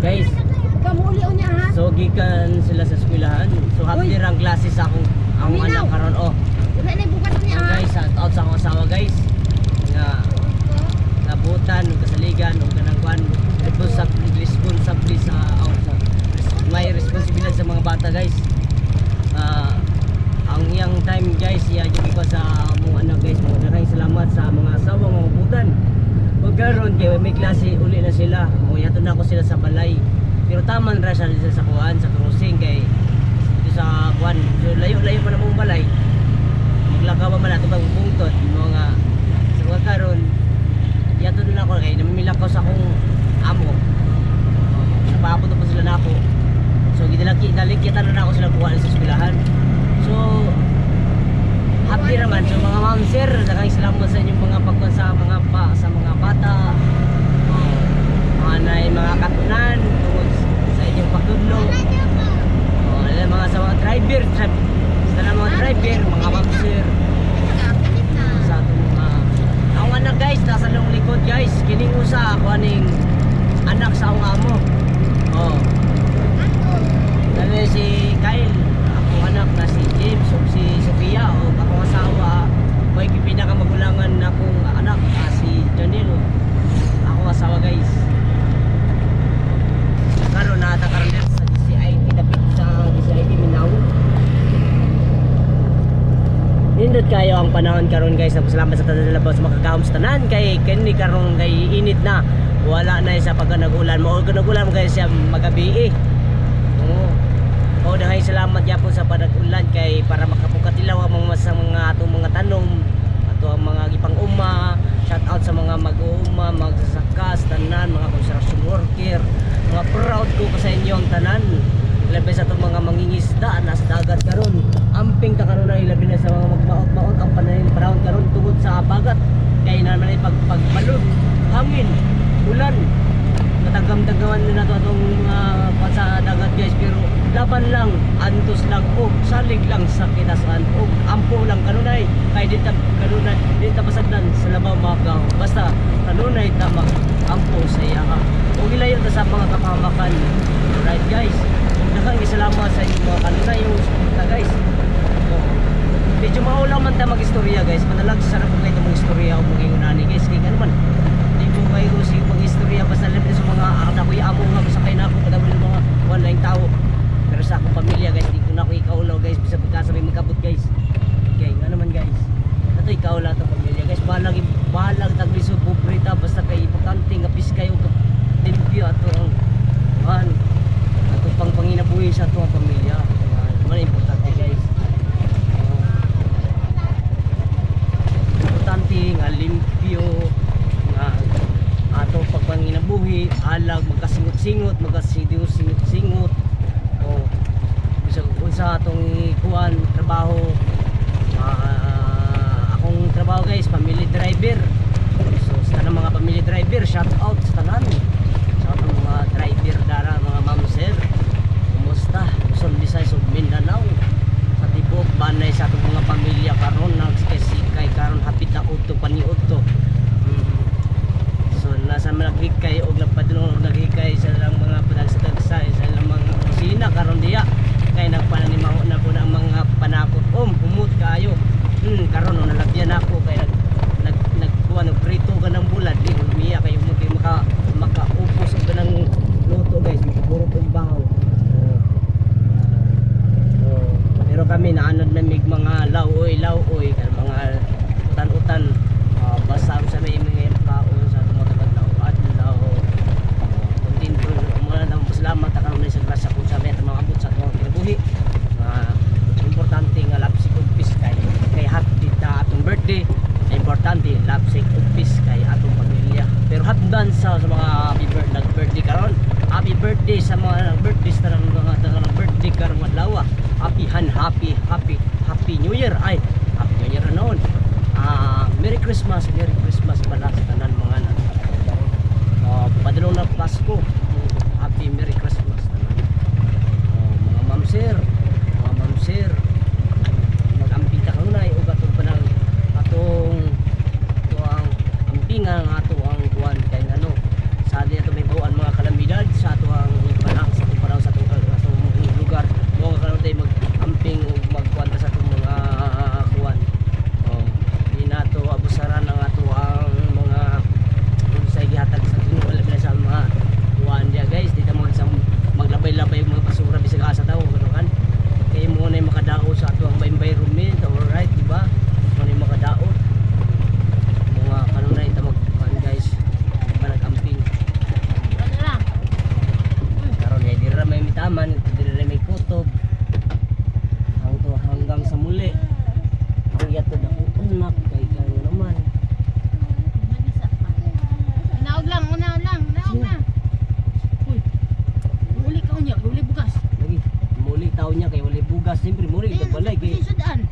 Guys, Kamuli o niya ha? so gikan sila sa eskwelahan. So happy Uy. rang klase sa akong ang anak karon oh. Wala na niya Oh, ha? guys, shout out sa akong asawa guys. Nga nabutan ug kasaligan ug kanang kwan responsibility responsibly sa oh, sa may responsibilidad sa mga bata guys. Ah, ang yang time guys, iya jud ko sa mga anak guys. Maraming salamat sa mga asawa mga butan. Ug karon kay may klase uli na sila. Mo yato na ako sila sa balay. Pero taman ra sa sa kuan sa crossing kay dito sa kuan. So layo-layo pa na mong balay maglakaw man nato bang bungtot mga sa mga karon yato na ako kay namimilakaw sa akong amo napaabot na po sila na ako so gidalaki dalikita na ako sila kuha sa eskwelahan so happy naman so mga ma'am sir. Daghang salamat sa inyong mga pagkuhan mga pa, sa mga bata. Mga nay mga katunan tungod sa inyong pagtudlo Oh, alam, mga sa mga driver, tra- sa mga driver, mga ma'am sir, sa atong mga ang anak guys, nasa long likod guys, kining usa ako aning anak sa akong amo. Oh. Dali si Kyle, akong anak na si James o si Sofia o akong asawa, may pinakamagulangan na akong anak ah, si Janil. Akong asawa guys. Karon na karon din sa DCIT dapit sa DCIT Minau. Nindot kayo ang panahon karon guys. Salamat sa tanan labaw sa makagahom sa tanan kay kani karon kay init na. Wala na sa pagkanagulan mo. Kanagulan mo guys siya magabi eh. Oo. O dahay salamat gyapon sa panagulan kay para makapukatilaw ang mga sa mga atong mga tanom ato ang mga gipang uma shout out sa mga mag-uuma magsasakas tanan mga construction worker mga proud ko sa inyo ang tanan labi sa itong mga mangingisda nasa dagat karon amping ta karon na ilabi na sa mga magmaot-maot ang panahon panahon karon tungod sa bagat kay na naman pag pagbalod hangin ulan natagam-tagaman na nato atong mga uh, sa dagat guys pero laban lang antos lang o salig lang sa kinasan o ampo lang kanunay. Kay di ta kanunay di ta pasagdan sa labaw makaw basta kanunay ta mag ampo sa iya ha o ilayo ta sa mga kapahamakan. Right guys. Daghang salamat sa inyo mga kanunay ta guys. O, medyo maulaw man ta mag-istorya guys. Manalag sa sarap kayo mga istorya o mga ingunani guys kay ano man di ko kayo si mag-istorya basta labi sa mga anak ko amo nga masakay na ako kadawin ng mga one line tao pero sa akong pamilya guys di ko na ako ikaulaw guys bisa pagkasa may magkabot guys okay nga naman guys ato ikaulaw to pamilya guys bahalag bahalag tagliso pobreta basta kay importante nga piskay og limpyo ato ang man ato pang panginabuhi sa ato ang pamilya man importante guys importante nga limpyo nga ato pagpanginabuhi alag magkasingot-singot magkasingot-singot o bisa unsa atong kuan trabaho. Ah, akong trabaho guys family driver. So sa tanang mga family driver shout out sa tanan. Sa atong mga driver dara mga ma'am sir. Kumusta? Luzon Visayas ug Mindanao. Sa tibok banay sa atong mga pamilya karon nagsikay karon hapit na udto paniudto. Mm. So nasa naghikay og nagpadulong og naghikay sa lang mga padagsadagsay sa lang mga kusina karon diya kay nagpananimaho na ko ng mga panakot om humot kaayo hmm karon no nalabyan ako kay nag nag nagkuha nagprito ka ng bulad di ko lumiya kay mo kay maka makaupos og ganang luto guys puro og bahaw Oh. Oh. pero kami naanad na mig mga lawoy lawoy kan mga utan-utan uh, basta sa may mga kaon sa tumatagal na adlaw kuntin po muna na salamat ako na sa grasya kung sa may mga abot sa atong kinabuhi nga importante nga lapsik ug piskay kay happy ta atong birthday na importante lapsik ug piskay atong pamilya pero hatdan sa, sa mga happy birthday nag birthday karon happy birthday sa mga nag birthday sa mga mga nag birthday karong adlaw happy han happy happy happy new year ay happy new year na noon Ah, Christmas, Merry Christmas pala sa tanan mga anak. Uh, padulong na Pasko. Happy Merry Christmas tanan. Ah, mga ma'am sir, lang, una lang, laong. Uy. Muli ka unya, muli bugas. Lagi. Muli taon niya kay muli bugas, siyempre muli ka balay kay. Sudan.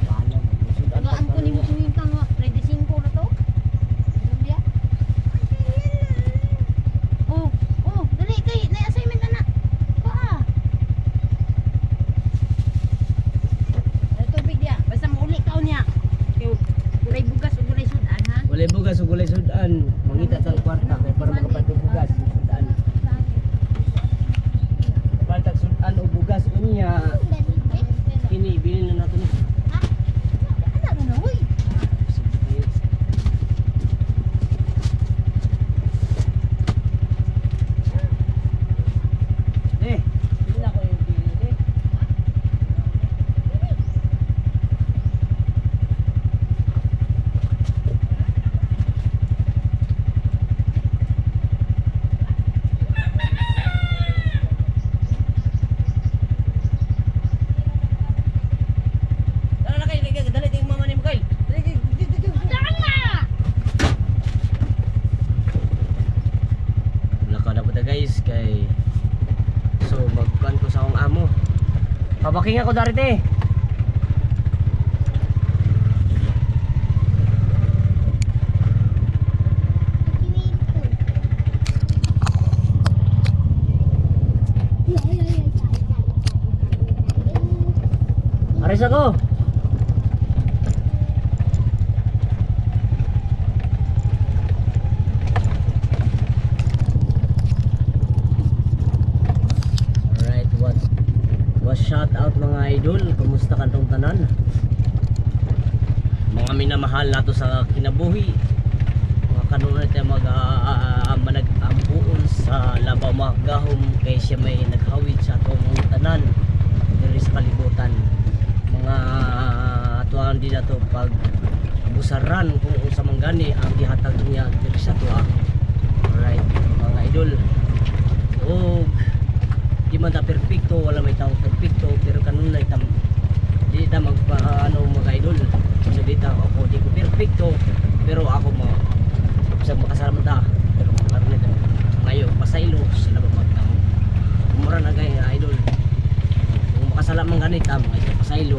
Abalan. Sudan. Gaan ko ni mo bugas ug walay sudan. Mangita tang kwarta kay para makapatay bugas sudan. Pantag sudan o bugas unya kini bilin na nato ni. Ano na hoy? Eh, bilin ako yung bilin eh. Dala na kayo, dali, dali yung mama ni Mikael. Dali, dali, dali, dali. Laka na po ta guys kay So magkuhan ko sa akong amo Pabaking ako dari te Aris ako Alright, what was shout out mga Kumusta kantong tanan? Mga minamahal nato sa kinabuhi. Mga kanunay tayo mag uh, manag-ambuon sa labaw mga gahom. Kay may naghawid sa atong tanan. Diri sa kalibutan. Mga atuan din nato pag busaran kung sa manggani ang gihatag niya diri sa tuwa Alright, mga idol. O di man ta perfecto wala may tao perfecto pero kanun na itam di ta magpa ano mga idol. So di ta ako di ko perfecto pero ako mo sa makasalaman ta pero karon nito ngayon pasaylo sila ba magtao umura na gay idol. Kung makasalaman ganit ta mga pasaylo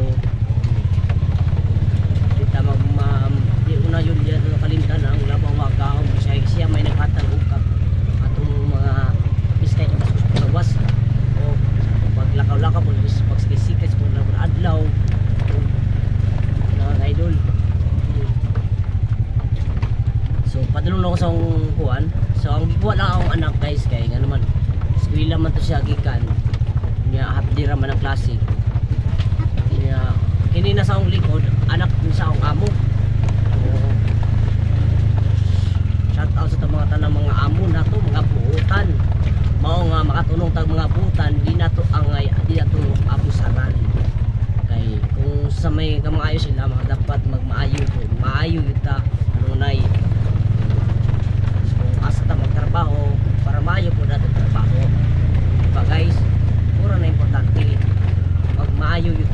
naman ang klase. Kaya hindi na sa akong likod anak ni sa akong amo. Shout out sa mga tanang mga amo na to mga buutan. Mao nga makatunong tag mga butan di na to ang di na to abusaran. Kay kung sa may kamaayo sila mga dapat magmaayo maayo yuta nunay. Kung asa ta magtrabaho para maayo po natin trabaho. Diba guys? maayo yun